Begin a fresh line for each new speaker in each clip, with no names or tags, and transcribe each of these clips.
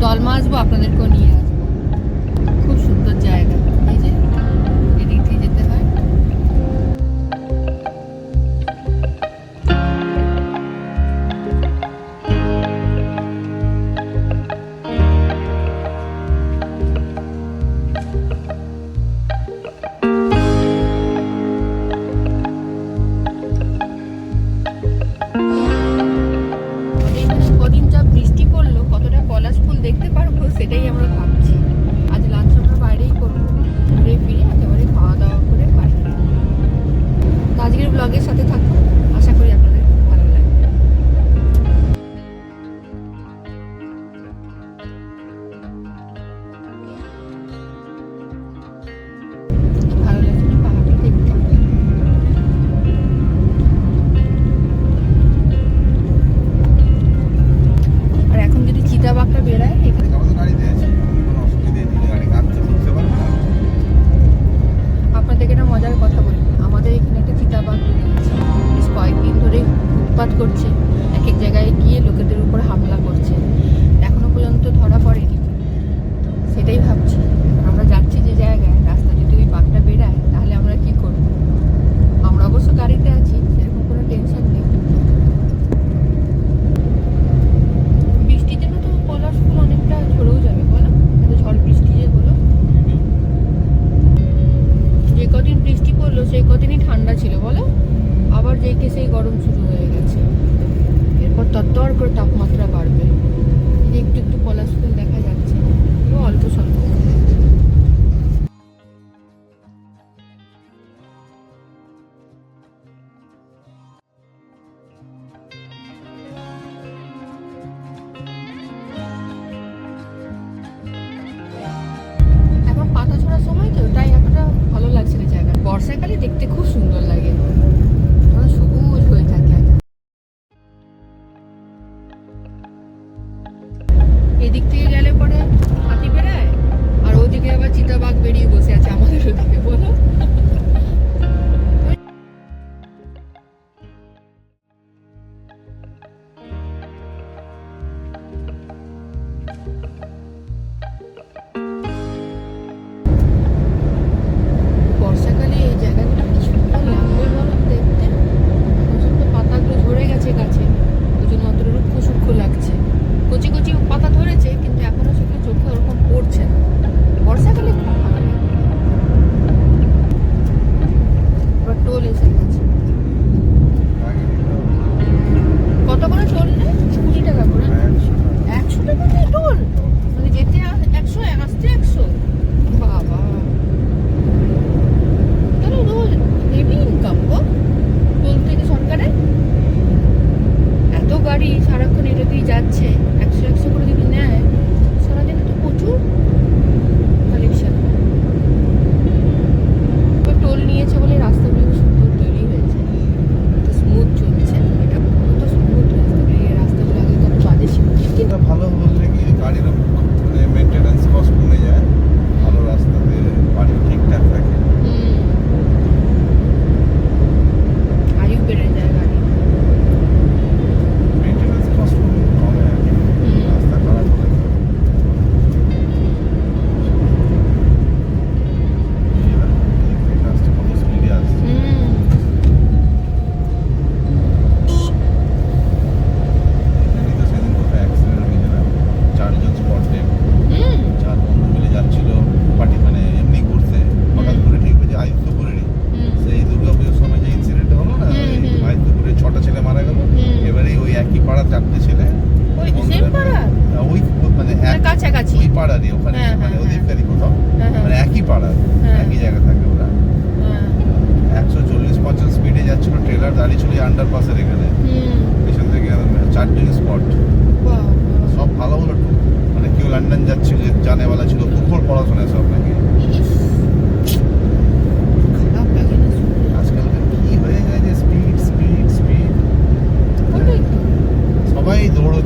ڈال ماس باقی کو نہیں ہے হয়ে গেছে। এরপর তত্তর করে তাপমাত্রা বাড়বে। একটু একটু পলাশ ফুল দেখা যাচ্ছে। অল্প স্বল্প।
পাড়া চারটে ছেলে।
হ্যাঁ,
মানে মানে
মানে
একশো চল্লিশ পঞ্চাশ স্পিডে যাচ্ছিল ট্রেলার দাঁড়িয়ে ছিল আন্ডারপাসের এখানে। থেকে স্পট সব ভালো ভালো মানে কেউ লন্ডন ছিল দুপুর পড়াশোনা সব নাকি।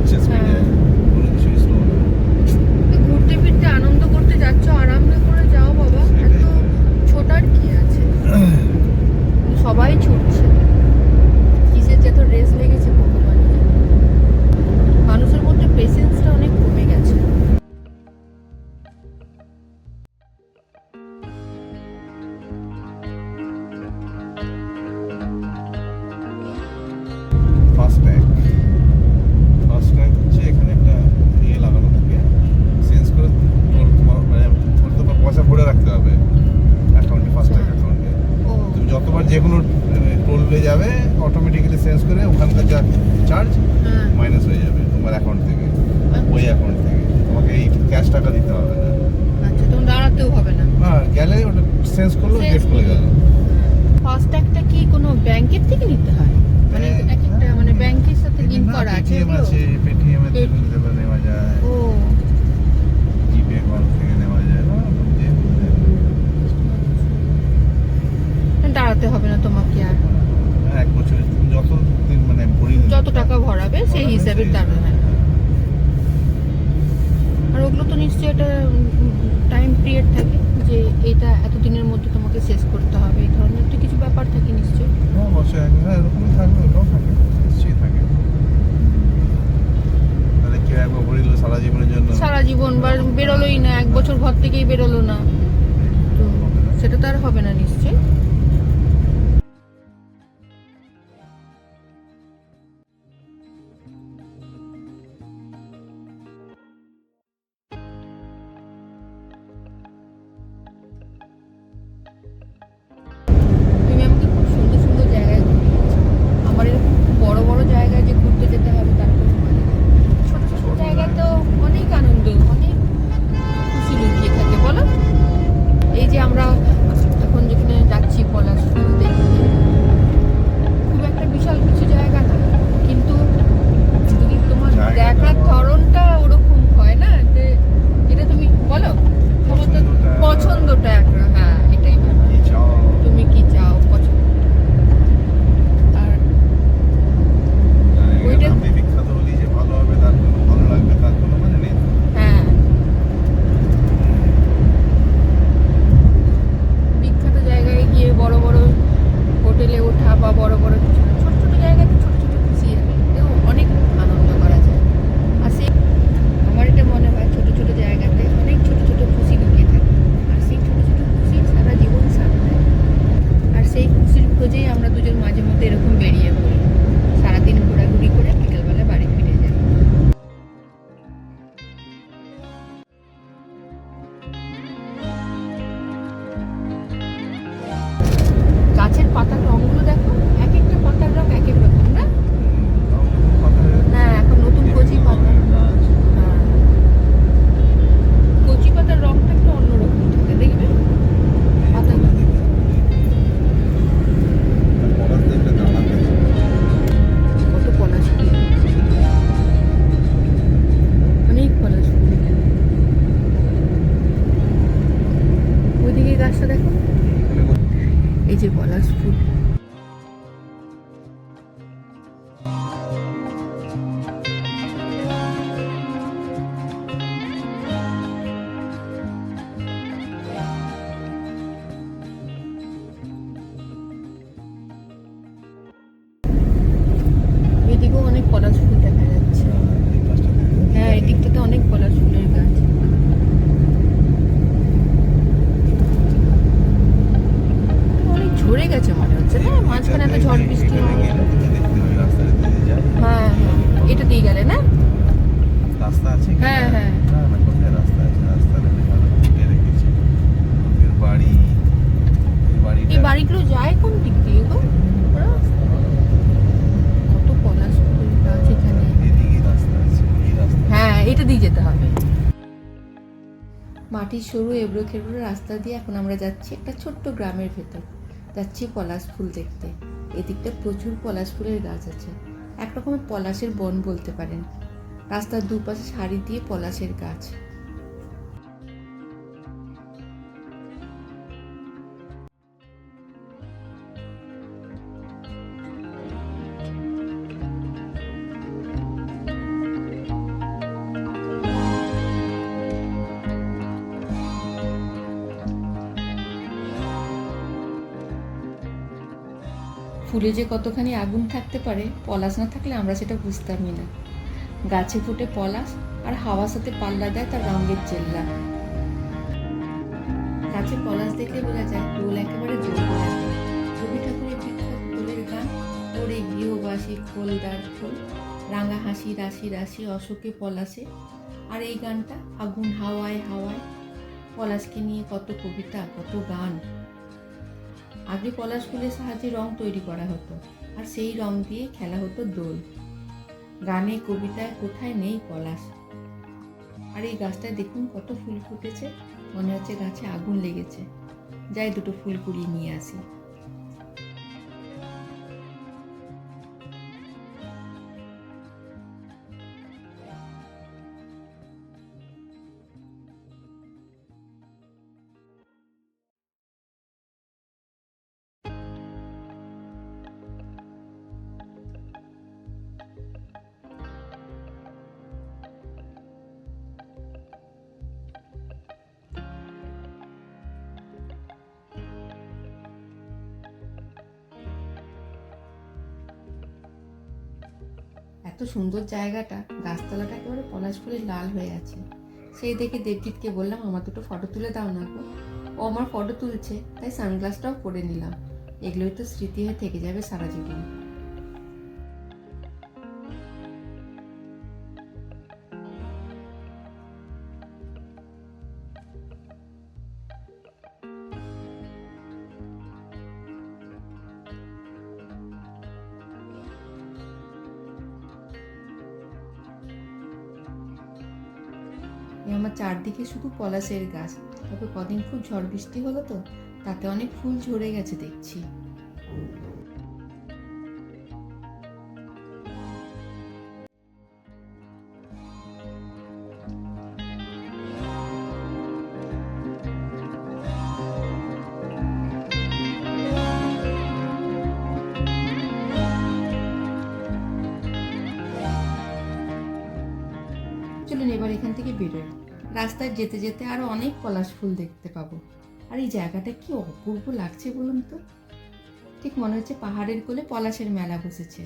just we did. আর
হ্যাঁ, এক বছর যত দিন মানে ভরি
যত টাকা ভরাবে সেই হিসাবে তার হ্যাঁ। আর ওগুলো তো নিশ্চয়ই একটা টাইম পিরিয়ড থাকে যে এটা এতদিনের মধ্যে তোমাকে শেষ করতে হবে এই ধরনের তো কিছু ব্যাপার থাকে নিশ্চয়ই।
হ্যাঁ এক হ্যাঁ এরকমই থাকবে ওটাও থাকে নিশ্চয়ই থাকে। তাহলে কেউ একবার ভরিল সারা জীবনের জন্য।
সারা জীবন বা বেরোলোই না এক বছর ঘর থেকেই বেরোলো না। তো সেটা তো আর হবে না নিশ্চয়ই। দিয়ে যেতে হবে। মাটির সরু, এবড়ো খেবড়ো রাস্তা দিয়ে এখন আমরা যাচ্ছি একটা ছোট্ট গ্রামের ভেতর। যাচ্ছি পলাশ ফুল দেখতে। এদিকটা প্রচুর পলাশ ফুলের গাছ আছে। একরকমের পলাশের বন বলতে পারেন। রাস্তার দুপাশে সারি দিয়ে পলাশের গাছ। ফুলে যে কতখানি আগুন থাকতে পারে, পলাশ না থাকলে আমরা সেটা বুঝতামই না। গাছে ফুটে পলাশ আর হাওয়ার সাথে পাল্লা দেয় তার রঙের চেল্লা। গাছে পলাশ দেখলে বোঝা যায় দোল একেবারে রবি ঠাকুরের বিখ্যাত দোলের গান, ওরে গৃহবাসী খোলদার খোল, রাঙা হাসি, রাশি রাশি, অশোকে পলাশে। আর এই গানটা, আগুন হাওয়ায় হাওয়ায়, পলাশকে নিয়ে কত কবিতা, কত গান। আগে পলাশ ফুলের সাহায্যে রং তৈরি করা হতো, আর সেই রং দিয়ে খেলা হতো দোল। গানে কবিতায় কোথায় নেই পলাশ। আর এই গাছটায় দেখুন কত ফুল ফুটেছে, মনে হচ্ছে গাছে আগুন লেগেছে। যাই দুটো ফুল কুড়িয়ে নিয়ে আসি। এত সুন্দর জায়গাটা, গাছতলাটা একেবারে পলাশ ফুলে লাল হয়ে আছে। সেই দেখে দেবজিৎকে বললাম, আমার দুটো ফটো তুলে দাও না গো। ও আমার ফটো তুলছে, তাই সানগ্লাসটাও পরে নিলাম। এগুলোই তো স্মৃতি হয়ে থেকে যাবে সারা জীবন। চারদিকে শুধু পলাশের গাছ। তবে কদিন খুব ঝড় বৃষ্টি হলো তো, তাতে অনেক ফুল ঝরে গেছে দেখছি। রাস্তায় যেতে যেতে আরও অনেক পলাশ ফুল দেখতে পাবো। আর এই জায়গাটা কি অপূর্ব লাগছে বলুন তো? ঠিক মনে হচ্ছে পাহাড়ের কোলে পলাশের মেলা বসেছে।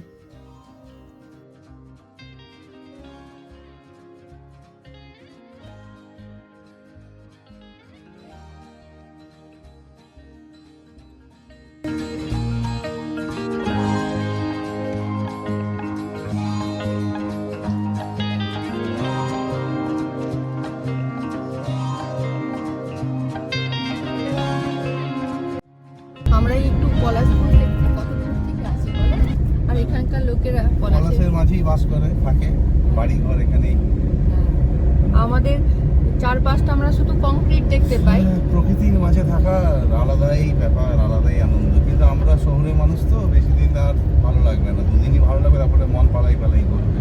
কংক্রিট দেখতে পাই।
হ্যাঁ, প্রকৃতির মাঝে থাকা আলাদাই ব্যাপার আলাদাই আনন্দ। কিন্তু আমরা শহরের মানুষ তো বেশি দিন আর ভালো লাগবে না। দুদিনই ভালো লাগবে তারপরে মন পালাই পালাই করবে।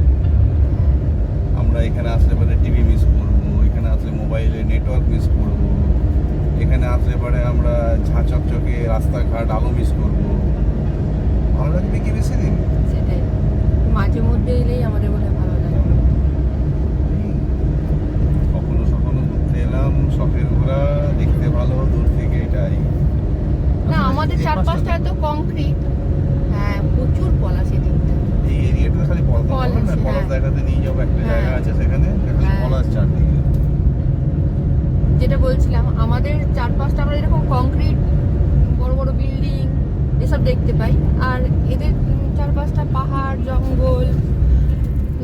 আমরা এখানে আসলে পরে টিভি মিস করব এখানে আসলে মোবাইলে নেটওয়ার্ক মিস করব এখানে আসলে পরে আমরা ঝাঁ চকচকে রাস্তাঘাট আলো মিস করব। ভালো লাগবে কি বেশি দিন?
সেটাই। মাঝে মধ্যে এলেই আমাদের বোধহয় ভালো লাগে
এই কখনো সখনো ঘুরতে এলাম শখের ঘোরা দেখতে ভালো দূর থেকে এটাই
না আমাদের
এই
চারপাশটা এত কংক্রিট হ্যাঁ প্রচুর পলাশ এদিকটা
এই এরিয়াটা খালি পলাশ
পলাশ,
না পলাশ
হ্যাঁ।
দেখাতে নিয়ে যাব একটা
হ্যাঁ।
জায়গা আছে সেখানে খালি
হ্যাঁ।
পলাশ চারদিকে
যেটা বলছিলাম আমাদের চারপাশটা আমরা এরকম কংক্রিট বড় বড় বিল্ডিং এসব দেখতে পাই। আর এদের চারপাশটা পাহাড়, জঙ্গল,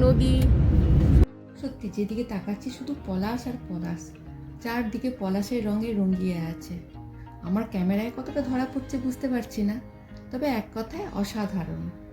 নদী। সত্যি, যেদিকে তাকাচ্ছি শুধু পলাশ আর পলাশ। চারদিকে পলাশের রঙে রঙিয়ে আছে। আমার ক্যামেরায় কতটা ধরা পড়ছে বুঝতে পারছি না। তবে এক কথায় অসাধারণ।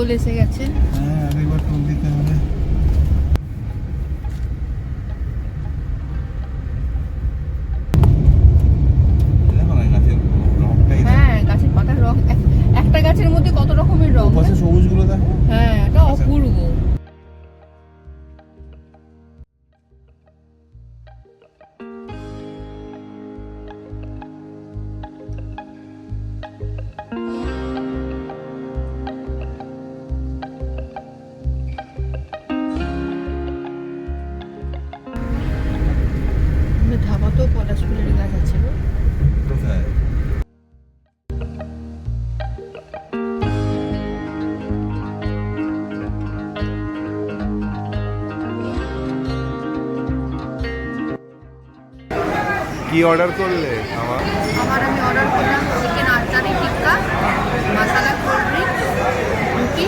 টোল এসে গেছে।
হ্যাঁ আরেকবার টোল দিতে হবে। অর্ডার করলে আমার?
আমার আমি অর্ডার করলাম চিকেন আটটারি টিক্কা মশলা কোল্ড রুটি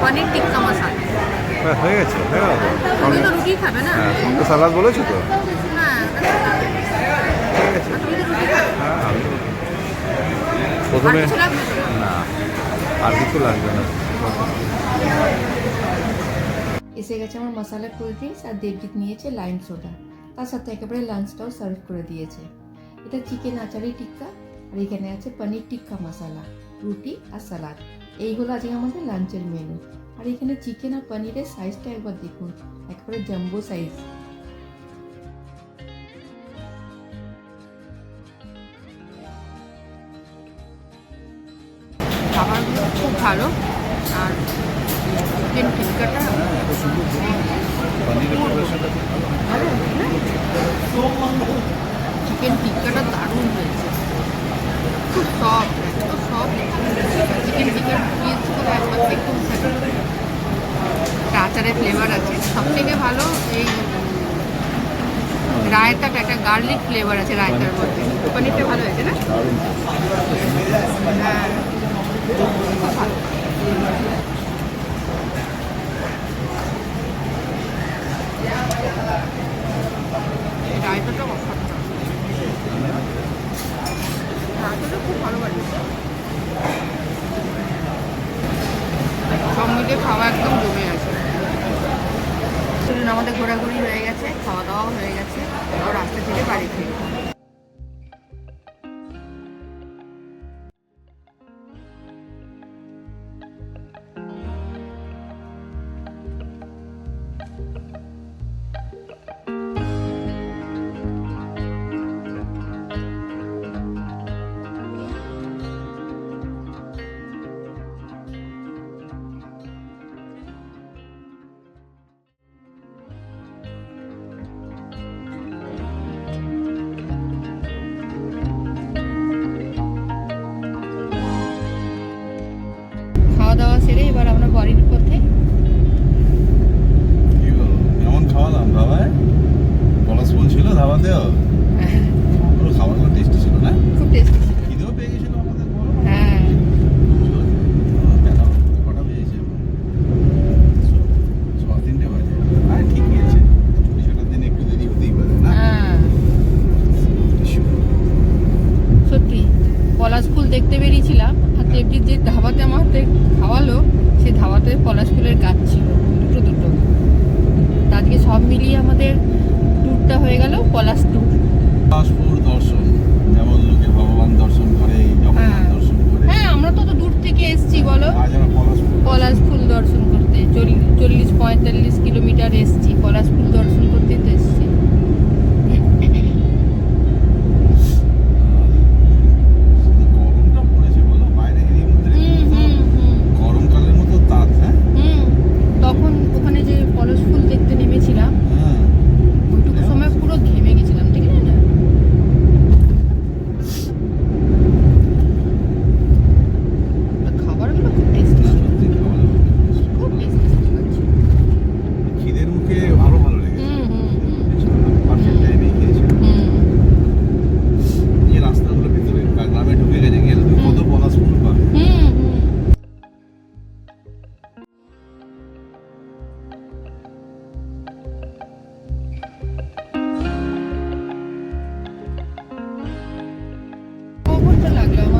পনির টিক্কা মশলা
হ্যাঁ হয়ে গেছে হ্যাঁ
তুমি তো রুটি খাবে না?
হ্যাঁ তুমি তো সালাদ বলেছ তো। হ্যাঁ, হ্যাঁ, প্রথমে না আর কিছু লাগবে না।
এসে গেছে আমার মশালা কোল্ড ড্রিঙ্কস আর দেবজিৎ নিয়েছে লাইম সোডা তার সাথে একেবারে লাঞ্চটাও সার্ভ করে দিয়েছে। এটা চিকেন আচারি টিক্কা, আর এখানে আছে পনির টিক্কা মশালা রুটি আর সালাদ এইগুলো আজকে আমাদের লাঞ্চের মেনু আর এখানে চিকেন আর পনিরের সাইজটা একবার দেখুন, একেবারে জাম্বো সাইজ খাবারগুলো খুব ভালো, আর চিকেন টিক্কাটা চিকেন টিক্কাটা দারুণ হয়েছে। খুব সব এত সব চিকেন টিক্কা পিস একবার দেখুন। আচারের ফ্লেভার আছে। সবথেকে ভালো এই রায়তাটা একটা গার্লিক ফ্লেভার আছে রায়তার মধ্যে। পনিরটা ভালো হয়েছে না? হ্যাঁ। ভালো। বডির উপর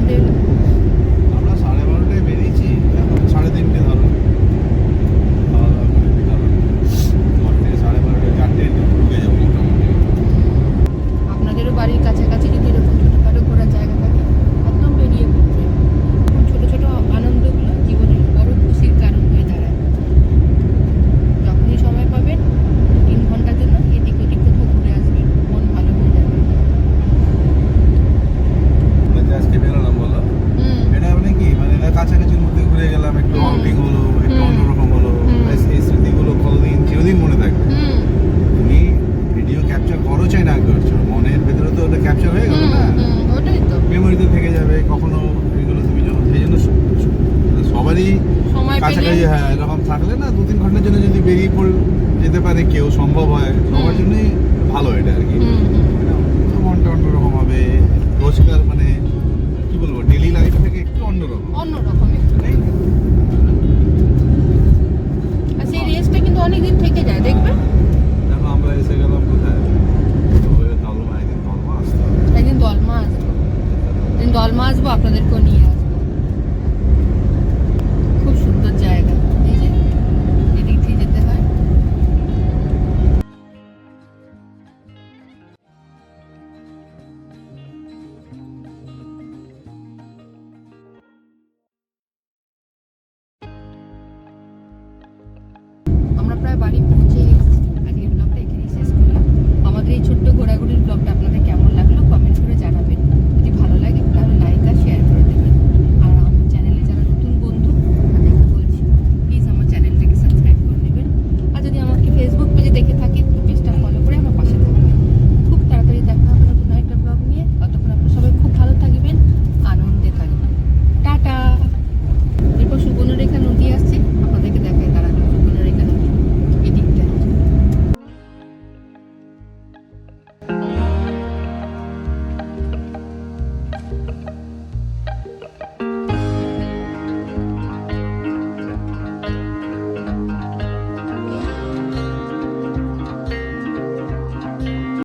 Eylül. কাছাকাছি হ্যাঁ
এরকম থাকলে না দু তিন ঘণ্টার জন্য যদি বেরিয়ে পড়ে যেতে পারে কেউ সম্ভব হয়। সবার জন্যই ভালো এটা আর কি। ঘণ্টা অন্য রকম হবে রোজকার মানে কি বলব ডেলি লাইফ থেকে একটু অন্যরকম।
অন্যরকম সেই কিন্তু থেকে যায় দেখবে?
দেখো আমরা এসে কোথায়? একদিন দলমা
একদিন দলমা আসব। নিয়ে প্রায় বাড়ি